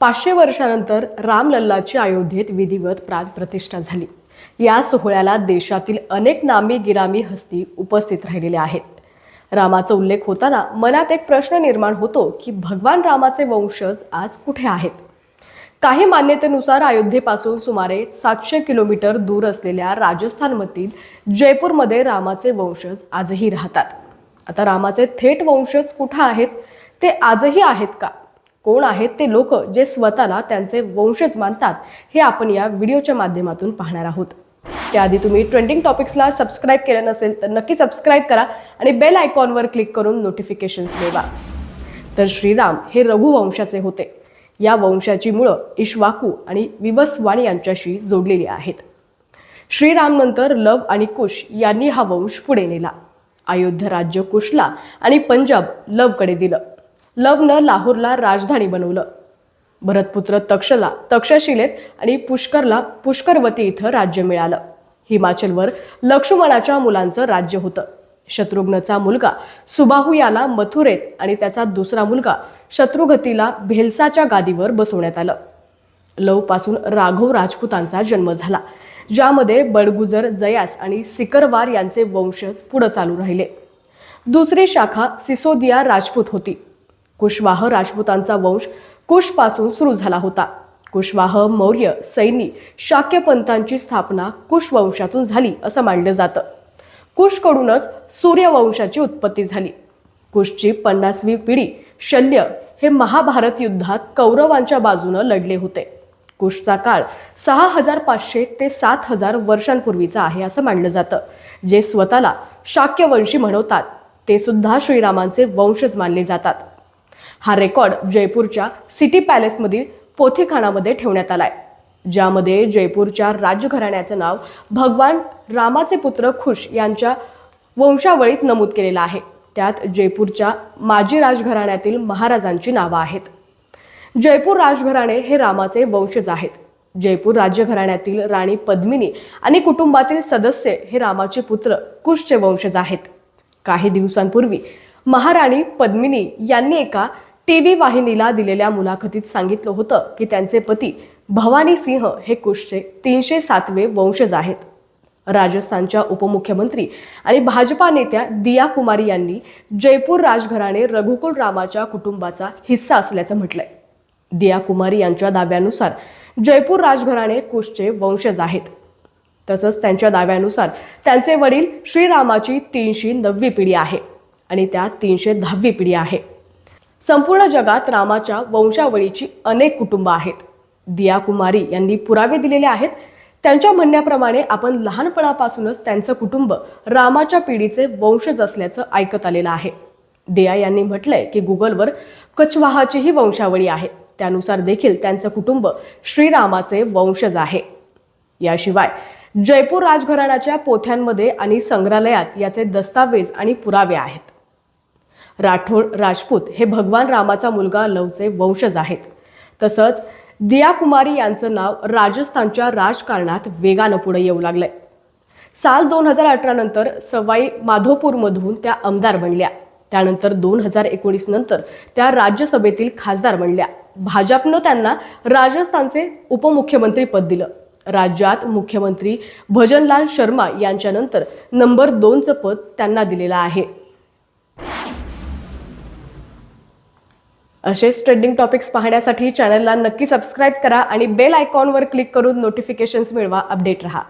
पाचशे वर्षानंतर रामलल्लाची अयोध्येत विधिवत प्राण प्रतिष्ठा झाली. या सोहळ्याला देशातील अनेक नामी गिरामी हस्ती उपस्थित राहिलेल्या आहेत. रामाचा उल्लेख होताना मनात एक प्रश्न निर्माण होतो की भगवान रामाचे वंशज आज कुठे आहेत? काही मान्यतेनुसार अयोध्येपासून सुमारे सातशे किलोमीटर दूर असलेल्या राजस्थानमधील जयपूरमध्ये रामाचे वंशज आजही राहतात. आता रामाचे थेट वंशज कुठं आहेत? ते आजही आहेत का? कोण आहेत ते लोक जे स्वतःला त्यांचे वंशज मानतात हे आपण या व्हिडिओच्या माध्यमातून पाहणार आहोत. त्याआधी तुम्ही ट्रेंडिंग टॉपिक्सला सबस्क्राईब केलं नसेल तर नक्की सबस्क्राईब करा आणि बेल आयकॉनवर क्लिक करून नोटिफिकेशन्स मिळवा. तर श्रीराम हे रघुवंशाचे होते. या वंशाची मुळं इश्वाकू आणि विवस्वाणी यांच्याशी जोडलेली आहेत. श्रीरामनंतर लव आणि कुश यांनी हा वंश पुढे नेला. अयोध्या राज्य कुशला आणि पंजाब लवकडे दिलं. लवनं लाहोरला राजधानी बनवलं. भरतपुत्र तक्षला तक्षशिलेत आणि पुष्करला पुष्करवती इथं राज्य मिळालं. हिमाचलवर लक्ष्मणाच्या मुलांचं राज्य होतं. शत्रुघ्नचा मुलगा सुबाहू याला मथुरेत आणि त्याचा दुसरा मुलगा शत्रुघतीला भेलसाच्या गादीवर बसवण्यात आलं. लवपासून राघव राजपुतांचा जन्म झाला ज्यामध्ये बडगुजर जयास आणि सिकरवार यांचे वंशज पुढं चालू राहिले. दुसरी शाखा सिसोदिया राजपूत होती. कुशवाह राजपूतांचा वंश कुशपासून सुरू झाला होता. कुशवाह मौर्य सैनी शाक्यपंतांची स्थापना कुशवंशातून झाली असं मानलं जातं. कुशकडूनच सूर्यवंशाची उत्पत्ती झाली. कुशची पन्नासवी पिढी शल्य हे महाभारत युद्धात कौरवांच्या बाजूनं लढले होते. कुशचा काळ सहा हजार पाचशे ते सात हजार वर्षांपूर्वीचा आहे असं मानलं जातं. जे स्वतःला शाक्यवंशी म्हणवतात ते सुद्धा श्रीरामांचे वंशज मानले जातात. हा रेकॉर्ड जयपूरच्या सिटी पॅलेसमधील पोथीखानामध्ये ठेवण्यात आलाय ज्यामध्ये जयपूरच्या राजघराण्याचं नाव भगवान रामाचे पुत्र खुश यांच्या वंशावळीत नमूद केलेलं आहे. त्यात जयपूरच्या माजी राजघराण्यातील महाराजांची नावं आहेत. जयपूर राजघराणे हे रामाचे वंशज आहेत. जयपूर राज्यघराण्यातील राणी पद्मिनी आणि कुटुंबातील सदस्य हे रामाचे पुत्र कुशचे वंशज आहेत. काही दिवसांपूर्वी महाराणी पद्मिनी यांनी एका टीव्ही वाहिनीला दिलेल्या मुलाखतीत सांगितलं होतं की त्यांचे पती भवानी सिंह हे कुशचे तीनशे सातवे वंशज आहेत. राजस्थानच्या उपमुख्यमंत्री आणि भाजपा नेत्या दिया कुमारी यांनी जयपूर राजघराणे रघुकुल रामाच्या कुटुंबाचा हिस्सा असल्याचं म्हटलंय. दिया कुमारी यांच्या दाव्यानुसार जयपूर राजघराणे कुशचे वंशज आहेत. तसंच त्यांच्या दाव्यानुसार त्यांचे वडील श्रीरामाची तीनशे नववी पिढी आहे आणि त्या तीनशे दहावी पिढी आहे. संपूर्ण जगात रामाच्या वंशावळीची अनेक कुटुंबं आहेत. दिया कुमारी यांनी पुरावे दिलेले आहेत. त्यांच्या म्हणण्याप्रमाणे आपण लहानपणापासूनच त्यांचं कुटुंब रामाच्या पिढीचे वंशज असल्याचं ऐकत आलेलं आहे. दिया यांनी म्हटलंय की गुगलवर कछवाहाचीही वंशावळी आहे. त्यानुसार देखील त्यांचं कुटुंब श्रीरामाचे वंशज आहे. याशिवाय जयपूर राजघराण्याच्या पोथ्यांमध्ये आणि संग्रहालयात याचे दस्तावेज आणि पुरावे आहेत. राठोड राजपूत हे भगवान रामाचा मुलगा लवचे वंशज आहेत. तसंच दिया कुमारी यांचं नाव राजस्थानच्या राजकारणात वेगानं पुढे येऊ लागलंय. साल दोन हजार अठरा नंतर सवाई माधोपूरमधून त्या आमदार बनल्या. त्यानंतर दोन हजार एकोणीस नंतर त्या राज्यसभेतील खासदार बनल्या. भाजपनं त्यांना राजस्थानचे उपमुख्यमंत्री पद दिलं. राज्यात मुख्यमंत्री भजनलाल शर्मा यांच्यानंतर नंबर दोनचं पद त्यांना दिलेलं आहे. असेच ट्रेंडिंग टॉपिक्स पाहण्यासाठी चॅनलला नक्की सबस्क्राईब करा आणि बेल आयकॉनवर क्लिक करून नोटिफिकेशन्स मिळवा. अपडेट रहा.